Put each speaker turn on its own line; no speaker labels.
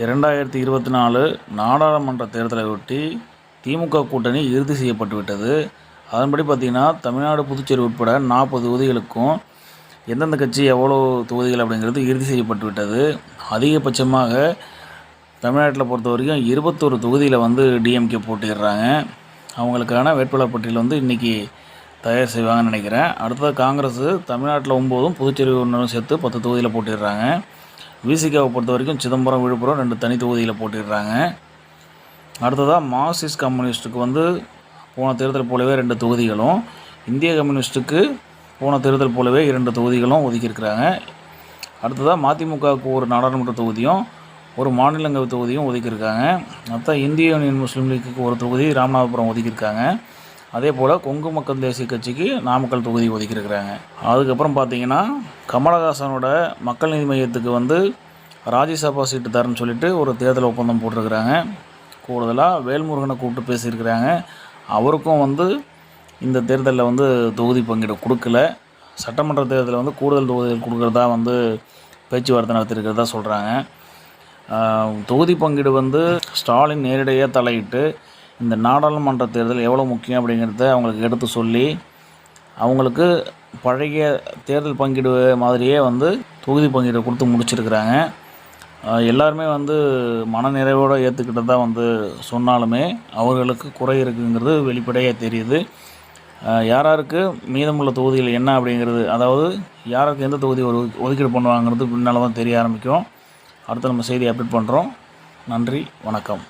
இரண்டாயிரத்தி இருபத்தி நாலு நாடாளுமன்ற தேர்தலை ஒட்டி திமுக கூட்டணி இறுதி செய்யப்பட்டு விட்டது. அதன்படி பார்த்திங்கன்னா தமிழ்நாடு புதுச்சேரி உட்பட நாற்பது தொகுதிகளுக்கும் எந்தெந்த கட்சி எவ்வளோ தொகுதிகள் அப்படிங்கிறது இறுதி செய்யப்பட்டு விட்டது. அதிகபட்சமாக தமிழ்நாட்டில் பொறுத்த வரைக்கும் இருபத்தொரு தொகுதியில் வந்து டிஎம்கே போட்டிடுறாங்க அவங்களுக்கான வேட்பாளர் பட்டியல் வந்து இன்றைக்கி தயார் செய்வாங்கன்னு நினைக்கிறேன். அடுத்தது காங்கிரஸ் தமிழ்நாட்டில் ஒம்போதும் புதுச்சேரி ஒன்றும் சேர்த்து பத்து தொகுதியில் போட்டிடுறாங்க விசிகாவை பொறுத்த வரைக்கும் சிதம்பரம் விழுப்புரம் ரெண்டு தனி தொகுதியில் போட்டிடுறாங்க. அடுத்ததாக மார்க்சிஸ்ட் கம்யூனிஸ்ட்டுக்கு வந்து போன தேர்தல் போலவே ரெண்டு தொகுதிகளும் இந்திய கம்யூனிஸ்ட்டுக்கு போன தேர்தல் போலவே இரண்டு தொகுதிகளும் ஒதுக்கியிருக்கிறாங்க. அடுத்ததாக மதிமுகவுக்கு ஒரு நாடாளுமன்ற தொகுதியும் ஒரு மாநிலங்கள் தொகுதியும் ஒதுக்கியிருக்காங்க. மற்ற இந்திய யூனியன் முஸ்லீம் லீக்குக்கு ஒரு தொகுதி ராமநாதபுரம் ஒதுக்கியிருக்காங்க. அதே போல் கொங்கு மக்கள் தேசிய கட்சிக்கு நாமக்கல் தொகுதி ஒதுக்கியிருக்கிறாங்க. அதுக்கப்புறம் பார்த்தீங்கன்னா கமலஹாசனோட மக்கள் நீதி மையத்துக்கு வந்து ராஜ்யசபா சீட்டு தரேன்னு சொல்லிட்டு ஒரு தேர்தல் ஒப்பந்தம் போட்டிருக்கிறாங்க. கூடுதலாக வேல்முருகனை கூப்பிட்டு பேசியிருக்கிறாங்க. அவருக்கும் வந்து இந்த தேர்தலில் வந்து தொகுதி பங்கீடு கொடுக்கல. சட்டமன்ற தேர்தலில் வந்து கூடுதல் தொகுதிகள் கொடுக்குறதா வந்து பேச்சுவார்த்தை நடத்தியிருக்கிறதா சொல்கிறாங்க தொகுதி பங்கீடு வந்து ஸ்டாலின் நேரடியாக தலையிட்டு இந்த நாடாளுமன்ற தேர்தல் எவ்வளோ முக்கியம் அப்படிங்கிறத அவங்களுக்கு எடுத்து சொல்லி அவங்களுக்கு பழைய தேர்தல் பங்கீடு மாதிரியே வந்து தொகுதி பங்கீடு கொடுத்து முடிச்சிருக்கிறாங்க. எல்லாருமே வந்து மனநிறைவோடு தான் வந்து சொன்னாலுமே அவர்களுக்கு குறை இருக்குங்கிறது வெளிப்படையாக தெரியுது. யாராருக்கு யார் யாருக்கு மீதமுள்ள தொகுதிகள் என்ன அப்படிங்கிறது அதாவது யாருக்கு எந்த தொகுதி ஒரு ஒதுக்கீடு பண்ணுவாங்கிறது பின்னால் தான் தெரிய ஆரம்பிக்கும். அடுத்து நம்ம செய்தி அப்டேட் பண்ணுறோம் நன்றி வணக்கம்.